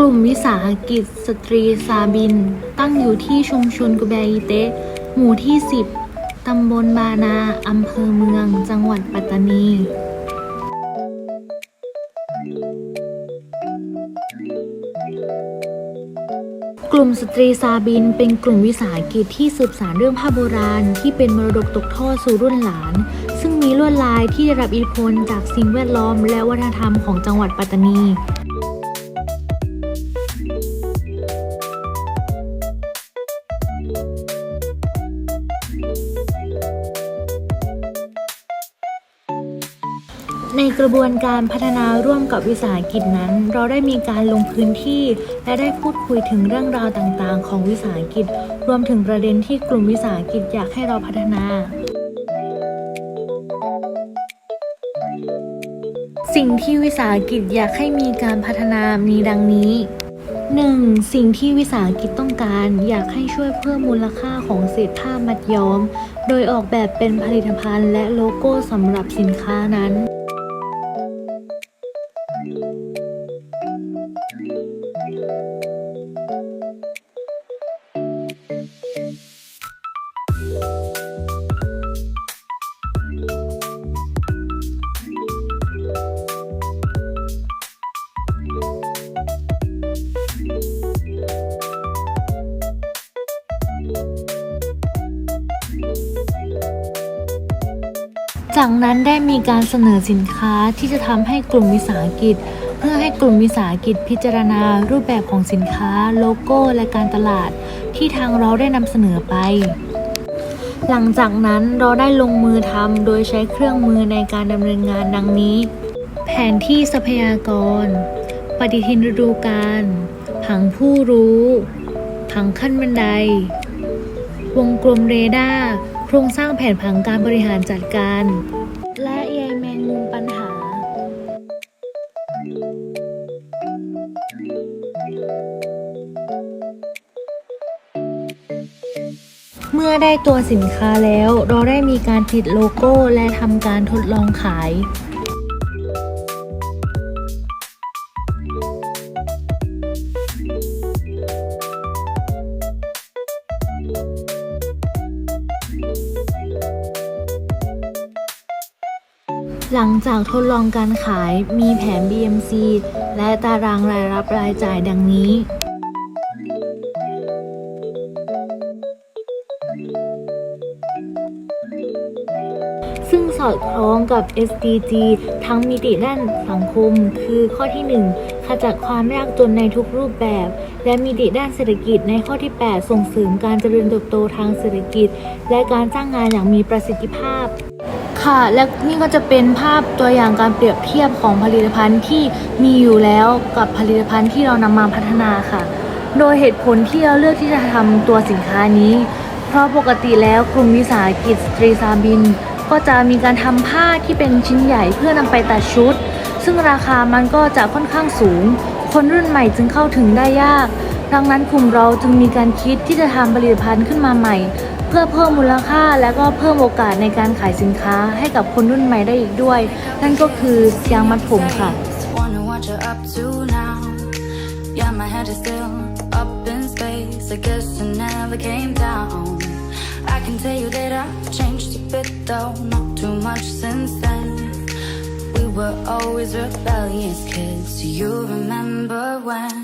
กลุ่มวิสาหกิจสตรีซาบิน ตั้งอยู่ที่ชุมชนกุแบอีเตะหมู่ที่ 10 ตำบลบานาอำเภอเมือง จังหวัดปัตตานี กลุ่มสตรีซาบินเป็นกลุ่มวิสาหกิจที่สืบสานเรื่องผ้าโบราณที่เป็นมรดกตกทอดสู่รุ่นหลาน ซึ่งมีลวดลายที่ได้รับอิทธิพลจากสิ่งแวดล้อมและวัฒนธรรมของจังหวัดปัตตานี ในกระบวนการพัฒนาร่วมกับวิสาหกิจนั้น เราได้มีการลงพื้นที่ และได้พูดคุยถึงเรื่องราวต่างๆ ของวิสาหกิจ รวมถึงประเด็นที่กลุ่มวิสาหกิจอยากให้เราพัฒนา สิ่งที่วิสาหกิจอยากให้มีการพัฒนามีดังนี้ 1. สิ่งที่วิสาหกิจต้องการอยากให้ช่วยเพิ่มมูลค่าของเศษผ้ามัดย้อม โดยออกแบบเป็นผลิตภัณฑ์และโลโก้สำหรับสินค้านั้น จากนั้นได้มีการเสนอสินค้าที่จะทำให้กลุ่มวิสาหกิจ เพื่อให้กลุ่มวิสาหกิจพิจารณารูปแบบของสินค้า โลโก้และการตลาด ที่ทางเราได้นำเสนอไป หลังจากนั้นเราได้ลงมือทำโดยใช้เครื่องมือในการดำเนินงานดังนี้ แผนที่ทรัพยากร ปฏิทินฤดูกาลผังผู้รู้ ผังขั้นบันได วงกลมเรดาร์ โครงสร้างแผนผังการบริหารจัดการ และใยแมงมุมปัญหา เมื่อได้ตัวสินค้าแล้วเราได้มีการติดโลโก้และทำการทดลองขาย หลังจากทดลองการขายมีแผน BMC และตารางรายรับรายจ่ายดังนี้ ซึ่งสอดคล้องกับ SDG ทั้งมิติด้านสังคม คือข้อที่ 1 ขจัดความยากจนในทุกรูปแบบ และมิติด้านเศรษฐกิจในข้อที่ 8 ส่งเสริมการเจริญเติบโตทางเศรษฐกิจ และการจ้างงานอย่างมีประสิทธิภาพ ค่ะ และนี่ก็จะเป็นภาพตัวอย่างการเปรียบเทียบของผลิตภัณฑ์ที่มีอยู่แล้วกับผลิตภัณฑ์ที่เรานำมาพัฒนาค่ะ โดยเหตุผลที่เราเลือกที่จะทำตัวสินค้านี้ เพราะปกติแล้วกลุ่มวิสาหกิจสตรีซาบิน ก็จะมีการทำผ้าที่เป็นชิ้นใหญ่เพื่อนำไปตัดชุด ซึ่งราคามันก็จะค่อนข้างสูง คนรุ่นใหม่จึงเข้าถึงได้ยาก ดังนั้นกลุ่มเราจึงมีการคิดที่จะทำผลิตภัณฑ์ขึ้นมาใหม่ เพื่อเพิ่มมูลค่าและก็เพิ่มโอกาสในการขายสินค้าให้กับคนรุ่นใหม่ได้อีกด้วย นั่นก็คือยางมัดผมค่ะ Wonder what you're up to now. Yeah, my head is still up in space. I guess I never came down. I can tell you that I've changed a bit though, not too much since then. We were always rebellious kids. Do you remember when?